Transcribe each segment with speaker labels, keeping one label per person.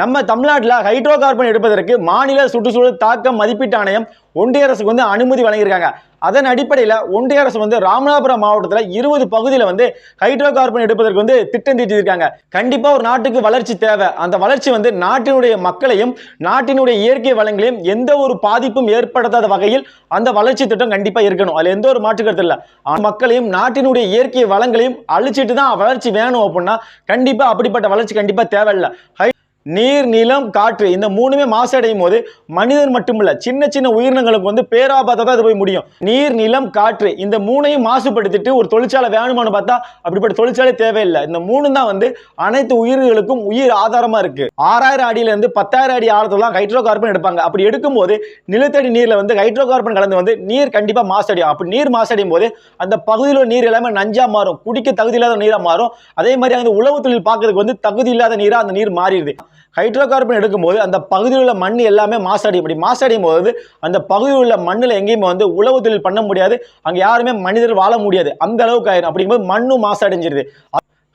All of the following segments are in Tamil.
Speaker 1: நம்ம தமிழ்நாட்டில் ஹைட்ரோ கார்பன் எடுப்பதற்கு மாநில சுற்றுச்சூழல் தாக்க மதிப்பீட்டு ஆணையம் ஒன்றிய அரசுக்கு வந்து அனுமதி வழங்கியிருக்காங்க. அதன் அடிப்படையில் ஒன்றிய அரசு வந்து ராமநாதபுரம் மாவட்டத்தில் இருபது பகுதியில் வந்து ஹைட்ரோ கார்பன் எடுப்பதற்கு வந்து திட்டம் தீட்டியிருக்காங்க. கண்டிப்பாக ஒரு நாட்டுக்கு வளர்ச்சி தேவை. அந்த வளர்ச்சி வந்து நாட்டினுடைய மக்களையும் நாட்டினுடைய இயற்கை வளங்களையும் எந்த ஒரு பாதிப்பும் ஏற்படுத்தாத வகையில் அந்த வளர்ச்சி திட்டம் கண்டிப்பாக இருக்கணும். அதில் எந்த ஒரு மாற்று கருத்து இல்லை. மக்களையும் நாட்டினுடைய இயற்கை வளங்களையும் அழிச்சிட்டு தான் வளர்ச்சி வேணும் அப்படின்னா கண்டிப்பாக அப்படிப்பட்ட வளர்ச்சி கண்டிப்பாக தேவையில்லை. ஹை நீர் நிலம் காற்று இந்த மூணுமே மாசடையும் போது மனிதர் மட்டுமில்ல சின்ன சின்ன உயிரினங்களுக்கு வந்து பேராபத்தை தான் இது போய் முடியும். நீர் நிலம் காற்று இந்த மூணையும் மாசுபடுத்திட்டு ஒரு தொழிற்சாலை வேணுமான்னு பார்த்தா அப்படிப்பட்ட தொழிற்சாலை தேவையில்லை. இந்த மூணு தான் வந்து அனைத்து உயிர்களுக்கும் உயிர் ஆதாரமா இருக்கு. ஆறாயிரம் அடியில இருந்து பத்தாயிரம் அடி ஆழத்துலாம் ஹைட்ரோ கார்பன் எடுப்பாங்க. அப்படி எடுக்கும்போது நிலத்தடி நீர்ல வந்து ஹைட்ரோ கார்பன் கலந்து வந்து நீர் கண்டிப்பா மாசடையும். அப்படி நீர் மாசடையும் போது அந்த பகுதியில் நீர் எல்லாமே நஞ்சா மாறும். குடிக்க தகுதி இல்லாத நீராக மாறும். அதே மாதிரி அந்த உழவு தொழில் பார்க்கறதுக்கு வந்து தகுதி இல்லாத நீராக அந்த நீர் மாறிடுது. ஹைட்ரோ கார்பன் எடுக்கும்போது அந்த பகுதியில் உள்ள மண் எல்லாமே மாசடையும். அப்படி மாசடையும் போது அந்த பகுதியில் உள்ள மண்ணில் எங்கேயுமே வந்து உழவு தொழில் பண்ண முடியாது. அங்கே யாருமே மனிதர் வாழ முடியாது. அந்த அளவுக்கு ஆயிரும். அப்படிங்கும்போது மண்ணும் மாசடைஞ்சிருது.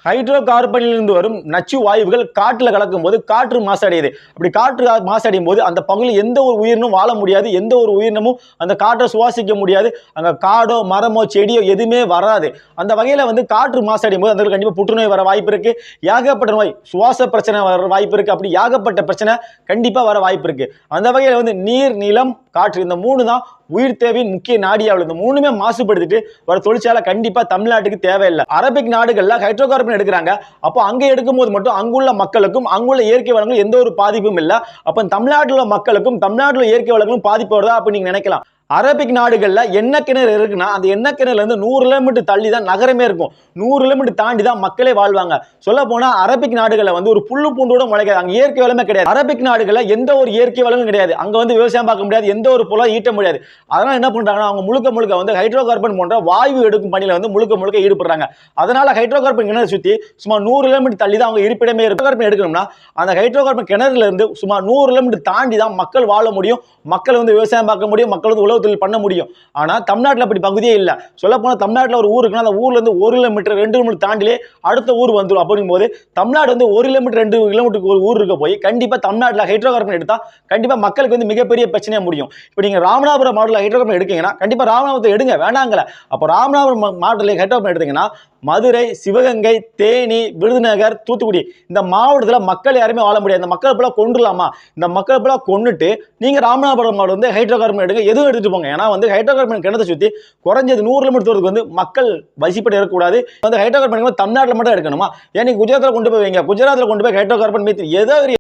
Speaker 1: ஹைட்ரோ கார்பனிலிருந்து வரும் நச்சு வாயுகள் காற்றில் கலக்கும் போது காற்று மாசடையுது. அப்படி காற்று கா- மாசடையும் போது அந்த பகுதியில் எந்த ஒரு உயிரினும் வாழ முடியாது எந்த ஒரு உயிரினமும் அந்த காற்றை சுவாசிக்க முடியாது. அங்கே காடோ மரமோ செடியோ எதுவுமே வராது. அந்த வகையில் வந்து காற்று மாசடையும் போது அந்த கண்டிப்பாக புற்றுநோய் வர வாய்ப்பு இருக்கு. ஏகப்பட்ட நோய் சுவாச பிரச்சனை வர வாய்ப்பு இருக்கு. அப்படி ஏகப்பட்ட பிரச்சனை கண்டிப்பாக வர வாய்ப்பு இருக்கு. அந்த வகையில் வந்து நீர் நிலம் காற்று இந்த மூணு தான் உயிர் தேவையின் முக்கிய நாடியா உள்ளது மூணுமே மாசுபடுத்திட்டு வர தொழிற்சாலை கண்டிப்பா தமிழ்நாட்டுக்கு தேவையில்லை. அரபிக் நாடுகள்ல ஹைட்ரோ கார்பன் எடுக்கிறாங்க. அப்போ அங்க எடுக்கும்போது மட்டும் அங்குள்ள மக்களுக்கும் அங்குள்ள இயற்கை வளங்களும் எந்த ஒரு பாதிப்பும் இல்லை. அப்போ தமிழ்நாட்டில் மக்களுக்கும் தமிழ்நாட்டில் இயற்கை வளங்களும் பாதிப்பு வருதா? அப்படி நீங்க நினைக்கலாம். அரபிக் நாடுகளில் எண்ணெய் கிணறு இருக்குன்னா அந்த எண்ணெய் கிணறுல இருந்து நூறு கிலோமீட்டர் தள்ளி தான் நகரமே இருக்கும். நூறு கிலோமீட்டர் தாண்டி தான் மக்களே வாழ்வாங்க. சொல்ல போனால் அரபிக் நாடுகளில் வந்து ஒரு புல்லு பூண்டோட முளைக்காது. அங்கே இயற்கை வளமே கிடையாது. அரபிக் நாடுகளில் எந்த ஒரு இயற்கை வளமும் கிடையாது. அங்கே வந்து விவசாயம் பார்க்க முடியாது. எந்த ஒரு புலம் ஈட்ட முடியாது. அதனால் என்ன பண்ணுறாங்கன்னா அவங்க முழுக்க முழுக்க வந்து ஹைட்ரோ கார்பன் போன்ற வாயு எடுக்கும் பணியில வந்து முழுக்க முழுக்க ஈடுபடுறாங்க. அதனால ஹைட்ரோ கார்பன் கிணறு சுற்றி சுமார் நூறு கிலோமீட்டர் தள்ளி தான் அவங்க இருப்பிடமே இருக்கு. கார்பன் எடுக்கணும்னா அந்த ஹைட்ரோ கார்பன் கிணறுல இருந்து சுமார் நூறு கிலோமீட்டர் தாண்டி தான் மக்கள் வாழ முடியும். மக்கள் வந்து விவசாயம் பார்க்க முடியும். மக்கள் வந்து உழவு தொழில் பண்ண முடியும். ஆனால் தமிழ்நாட்டில் அப்படி பகுதியே இல்லை. சொல்லப்போனால் தமிழ்நாட்டில் ஒரு ஊர் இருக்குன்னா அந்த ஊர்லேருந்து ஒரு கிலோமீட்டர் ரெண்டு கிலோமீட்டர் தாண்டிலே அடுத்த ஊர் வந்துடும் அப்படிங்கும் போது தமிழ்நாடு வந்து ஒரு கிலோமீட்டர் ரெண்டு கிலோமீட்டருக்கு ஒரு ஊர் இருக்க போய் கண்டிப்பாக தமிழ்நாட்டில் ஹைட்ரோ கார்பன் எடுத்தால் கண்டிப்பாக மக்களுக்கு வந்து மிகப்பெரிய பிரச்சனையாக முடியும். இப்போ நீங்கள் ராமநாதபுரம் மாவட்டத்தில் ஹைட்ரோ கார்பன் எடுக்கீங்கன்னா கண்டிப்பாக ராமநாதபுரத்தை எடுங்க வேணாங்களே அப்போ ராமநாதபுரம் மாவட்டத்தில் ஹைட்ரோ கார்பன் எடுத்தீங்கன்னா மதுரை சிவகங்கை தேனி விருதுநகர் தூத்துக்குடி. இந்த மாவட்டத்தில் மக்கள் யாருமே வாழ முடியாது. இந்த மக்கள் போல கொண்டுலாமா இந்த மக்கள் போல கொண்டுட்டு நீங்கள் ராமநாதபுரம் மாவட்டம் வந்து ஹைட்ரோ கார்பன் எடுங்க. எதுவும் எடுத்துட்டு போங்க. ஏன்னா வந்து ஹைட்ரோ கார்பன் கிணத்தை சுற்றி குறைஞ்சது நூறு கிலோமீட்டர் தூரத்துக்கு வந்து மக்கள் வசிப்பட்டு இருக்கக்கூடாது. வந்து ஹைட்ரோ கார்பன் தமிழ்நாட்டில் மட்டும் எடுக்கணுமா? ஏன் நீங்கள் குஜராத்தில் கொண்டு போய் வைங்க. குஜராத்தில் கொண்டு போய் ஹைட்ரோ கார்பன் மீத்து ஏதோ